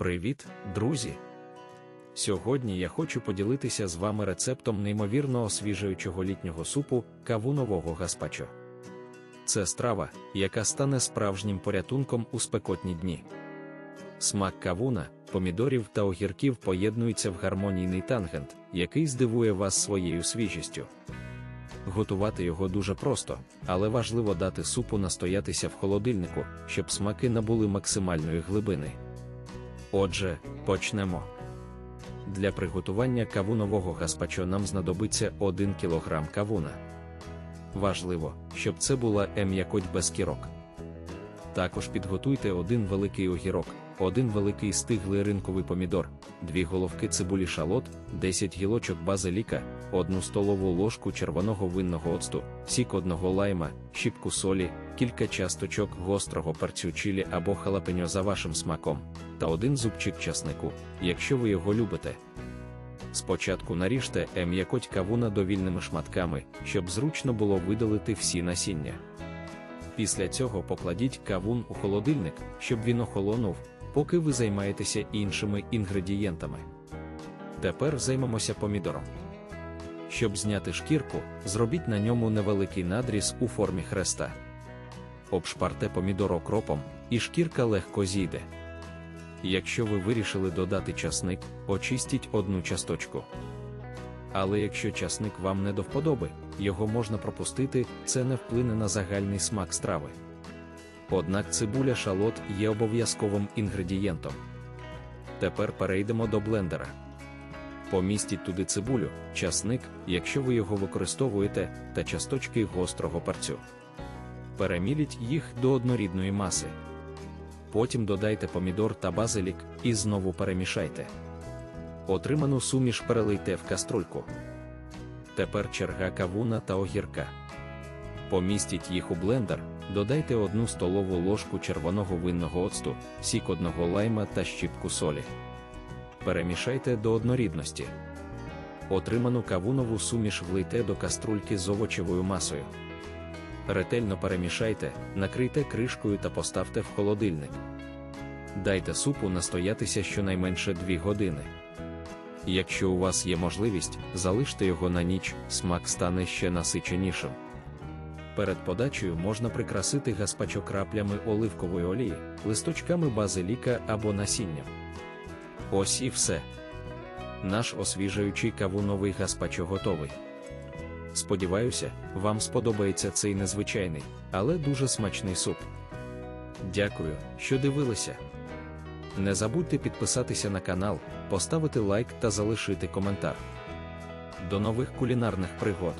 Привіт, друзі! Сьогодні я хочу поділитися з вами рецептом неймовірно освіжуючого літнього супу кавунового гаспачо. Це страва, яка стане справжнім порятунком у спекотні дні. Смак кавуна, помідорів та огірків поєднується в гармонійний тангент, який здивує вас своєю свіжістю. Готувати його дуже просто, але важливо дати супу настоятися в холодильнику, щоб смаки набули максимальної глибини. Отже, почнемо. Для приготування кавунового гаспачо нам знадобиться 1 кг кавуна. Важливо, щоб це була м'якоть без кірок. Також підготуйте один великий огірок, один великий стиглий ринковий помідор, дві головки цибулі шалот, 10 гілочок базиліка, одну столову ложку червоного винного оцту, сік одного лайма, щіпку солі, кілька часточок гострого перцю чилі або халапеньо за вашим смаком, та один зубчик часнику, якщо ви його любите. Спочатку наріжте м'якоть кавуна довільними шматками, щоб зручно було видалити всі насіння. Після цього покладіть кавун у холодильник, щоб він охолонув, поки ви займаєтеся іншими інгредієнтами. Тепер займемося помідором. Щоб зняти шкірку, зробіть на ньому невеликий надріз у формі хреста. Обшпарте помідор окропом, і шкірка легко зійде. Якщо ви вирішили додати часник, очистіть одну часточку. Але якщо часник вам не до вподоби, його можна пропустити, це не вплине на загальний смак страви. Однак цибуля шалот є обов'язковим інгредієнтом. Тепер перейдемо до блендера. Помістіть туди цибулю, часник, якщо ви його використовуєте, та часточки гострого перцю. Переміліть їх до однорідної маси. Потім додайте помідор та базилік і знову перемішайте. Отриману суміш перелийте в каструльку. Тепер черга кавуна та огірка. Помістіть їх у блендер, додайте одну столову ложку червоного винного оцту, сік одного лайма та щіпку солі. Перемішайте до однорідності. Отриману кавунову суміш влийте до каструльки з овочевою масою. Ретельно перемішайте, накрийте кришкою та поставте в холодильник. Дайте супу настоятися щонайменше 2 години. Якщо у вас є можливість, залиште його на ніч, смак стане ще насиченішим. Перед подачею можна прикрасити гаспачо краплями оливкової олії, листочками базиліка або насінням. Ось і все. Наш освіжаючий кавуновий гаспачо готовий. Сподіваюся, вам сподобається цей незвичайний, але дуже смачний суп. Дякую, що дивилися. Не забудьте підписатися на канал, поставити лайк та залишити коментар. До нових кулінарних пригод!